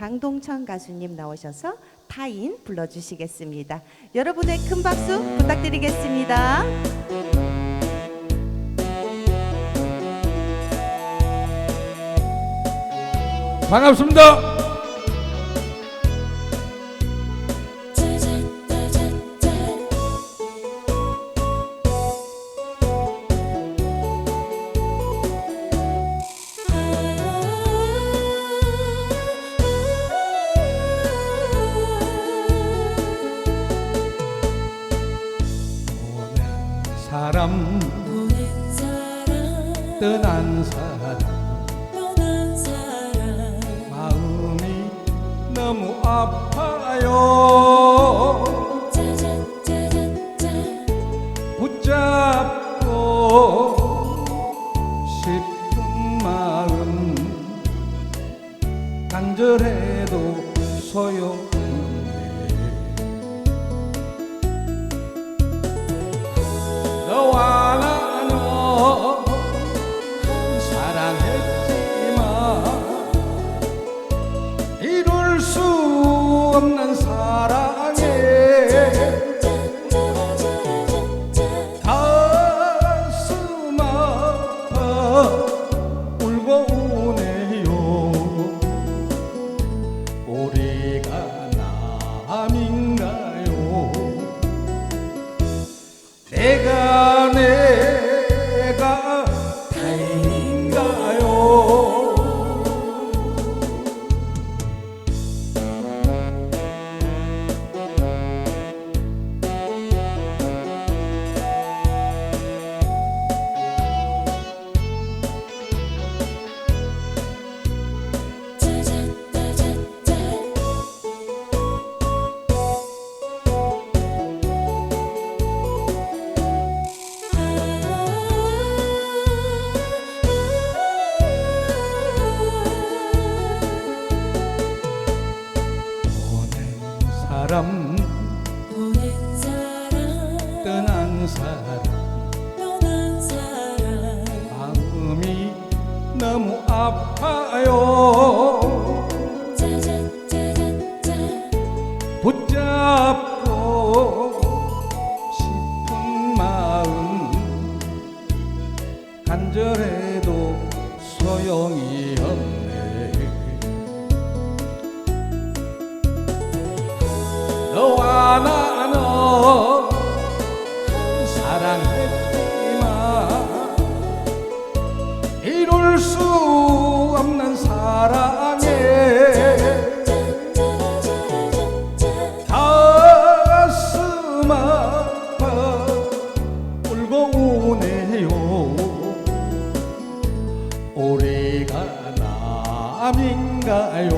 장동천 가수님 나오셔서 타인 불러주시겠습니다. 여러분의 큰 박수 부탁드리겠습니다. 반갑습니다. 사람 사람 떠난 사람 떠난 사람 마음이 너무 아파요. 붙잡고 싶은 마음 간절해도 소용 떠난 사람 떠난 사람 마음이 너무 아파요. 붙잡고 싶은 마음 간절해도 소용이 없네. 너와 나는 사랑했지만 이룰 수 없는 사랑에 가슴 아파 울고 우네요. 우리가 남인가요?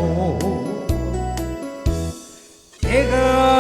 내가